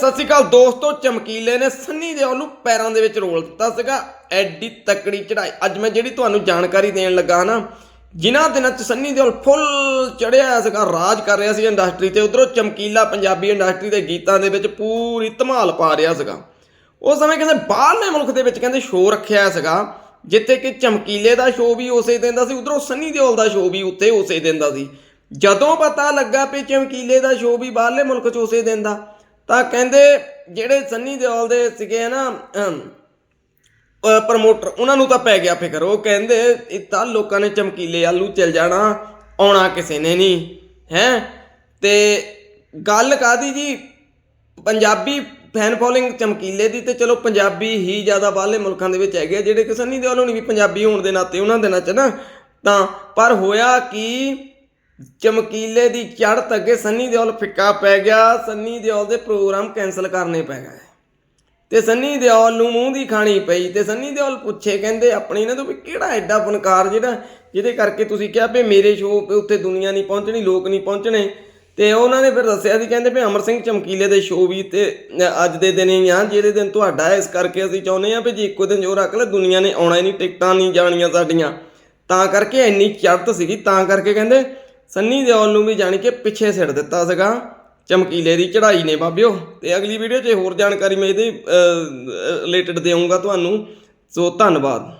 ਸਤਿ ਸ਼੍ਰੀ ਅਕਾਲ ਦੋਸਤੋ, ਚਮਕੀਲੇ ਨੇ ਸੰਨੀ ਦਿਓਲ ਨੂੰ ਪੈਰਾਂ ਦੇ ਵਿੱਚ ਰੋਲ ਦਿੱਤਾ ਸੀਗਾ। ਐਡੀ ਤਕੜੀ ਚੜਾਈ ਅੱਜ ਮੈਂ ਜਿਹੜੀ ਤੁਹਾਨੂੰ ਜਾਣਕਾਰੀ ਦੇਣ ਲੱਗਾ ਨਾ, ਜਿਨ੍ਹਾਂ ਦਿਨਾਂ 'ਚ ਸੰਨੀ ਦਿਓਲ ਫੁੱਲ ਚੜਿਆ ਹੋਇਆ ਸੀਗਾ, ਰਾਜ ਕਰ ਰਿਹਾ ਸੀ ਇੰਡਸਟਰੀ ਤੇ, ਉਧਰੋਂ ਚਮਕੀਲਾ ਪੰਜਾਬੀ ਇੰਡਸਟਰੀ ਦੇ ਗੀਤਾਂ ਦੇ ਵਿੱਚ ਪੂਰੀ ਧਮਾਲ ਪਾ ਰਿਹਾ ਸੀਗਾ। ਉਸ ਸਮੇਂ ਕਿਸੇ ਬਾਹਰਲੇ ਮੁਲਕ ਦੇ ਵਿੱਚ ਕਹਿੰਦੇ ਸ਼ੋਅ ਰੱਖਿਆ ਸੀਗਾ, ਜਿੱਥੇ ਕਿ ਚਮਕੀਲੇ ਦਾ ਸ਼ੋਅ ਵੀ ਉਸੇ ਦਿਨ ਦਾ ਸੀ, ਉਧਰੋਂ ਸੰਨੀ ਦਿਓਲ ਦਾ ਸ਼ੋਅ ਵੀ ਉੱਥੇ ਉਸੇ ਦਿਨ ਦਾ ਸੀ। ਜਦੋਂ ਪਤਾ ਲੱਗਾ ਵੀ ਚਮਕੀਲੇ ਦਾ ਸ਼ੋਅ ਵੀ ਬਾਹਰਲੇ ਮੁਲਕ 'ਚ ਉਸੇ ਦਿਨ ਦਾ ਤਾਂ ਕਹਿੰਦੇ ਜਿਹੜੇ ਸੰਨੀ ਦਿਓਲ ਦੇ ਸੀਗੇ ਨਾ ਪ੍ਰਮੋਟਰ ਉਹਨਾਂ ਨੂੰ ਤਾਂ ਪੈ ਗਿਆ ਫਿਕਰ। ਉਹ ਕਹਿੰਦੇ ਇਹ ਤਾਂ ਲੋਕਾਂ ਨੇ ਚਮਕੀਲੇ ਆਲੂ ਚੱਲ ਜਾਣਾ ਆਉਣਾ ਕਿਸੇ ਨੇ ਨਹੀਂ ਹੈ? ਤੇ ਗੱਲ ਕਾਦੀ ਜੀ? ਪੰਜਾਬੀ ਫੈਨ ਫੋਲੋਇੰਗ ਚਮਕੀਲੇ ਦੀ ਤੇ ਚਲੋ ਪੰਜਾਬੀ ਹੀ ਜ਼ਿਆਦਾ ਬਾਹਰਲੇ ਮੁਲਕਾਂ ਦੇ ਵਿੱਚ ਹੈਗੇ ਆ, ਜਿਹੜੇ ਕਿ ਸੰਨੀ ਦਿਓਲ ਹੋਣੀ ਵੀ ਪੰਜਾਬੀ ਹੋਣ ਦੇ ਨਾਤੇ ਉਹਨਾਂ ਦੇ ਦਿਨਾਂ 'ਚ ਨਾ। ਤਾਂ ਪਰ ਹੋਇਆ ਕਿ ਚਮਕੀਲੇ ਦੀ ਚੜ੍ਹਤ ਅੱਗੇ ਸੰਨੀ ਦਿਓਲ ਫਿੱਕਾ ਪੈ ਗਿਆ। ਸੰਨੀ ਦਿਓਲ ਦੇ ਪ੍ਰੋਗਰਾਮ ਕੈਨਸਲ ਕਰਨੇ ਪੈ ਗਏ। ਤੇ ਸੰਨੀ ਦਿਓਲ ਨੂੰ ਮੂੰਹ ਦੀ ਖਾਣੀ ਪਈ। ਤੇ ਸੰਨੀ ਦਿਓਲ ਪੁੱਛੇ, ਕਹਿੰਦੇ, ਆਪਣੀ ਇਹਨਾਂ ਤੋਂ ਵੀ ਕਿਹੜਾ ਐਡਾ ਫਨਕਾਰ ਜਿਹੜਾ, ਜਿਹਦੇ ਕਰਕੇ ਤੁਸੀਂ ਕਿਹਾ ਵੀ ਮੇਰੇ ਸ਼ੋਅ 'ਤੇ ਉੱਤੇ ਦੁਨੀਆ ਨਹੀਂ ਪਹੁੰਚਣੀ, ਲੋਕ ਨਹੀਂ ਪਹੁੰਚਣੇ? ਤੇ ਉਹਨਾਂ ਨੇ ਫਿਰ ਦੱਸਿਆ ਸੀ ਕਹਿੰਦੇ ਵੀ ਅਮਰ ਸਿੰਘ ਚਮਕੀਲੇ ਦੇ ਸ਼ੋਅ ਵੀ ਤੇ ਅੱਜ ਦੇ ਦਿਨ ਹੀ ਆ। ਜਿਹੜੇ ਦਿਨ ਤੁਹਾਡਾ ਇਸ ਕਰਕੇ ਅਸੀਂ ਚਾਹੁੰਦੇ ਆ ਵੀ ਜੇ ਇੱਕੋ ਦਿਨ ਜੋ ਰੱਖ ਲੈ, ਦੁਨੀਆ ਨੇ ਆਉਣਾ ਹੀ ਨਹੀਂ, ਟਿਕਟਾਂ ਨਹੀਂ ਜਾਣੀਆਂ ਸਾਡੀਆਂ। ਤਾਂ ਕਰਕੇ ਇੰਨੀ ਚੜ੍ਹਤ ਸੀਗੀ। ਤਾਂ ਕਰਕੇ ਕਹਿੰਦੇ ਸੰਨੀ ਦਿਓਲ ਨੂੰ ਵੀ ਜਾਣੀ ਕਿ ਪਿੱਛੇ ਸਿੱਟ ਦਿੱਤਾ ਸੀਗਾ। ਚਮਕੀਲੇ ਦੀ ਚੜ੍ਹਾਈ ਨੇ ਬਾਬਿਓ। ਤੇ ਅਗਲੀ ਵੀਡੀਓ 'ਚ ਹੋਰ ਜਾਣਕਾਰੀ ਮੈਂ ਇਹਦੇ ਰਿਲੇਟਡ ਦੇਵਾਂਗਾ ਤੁਹਾਨੂੰ। ਸੋ ਧੰਨਵਾਦ।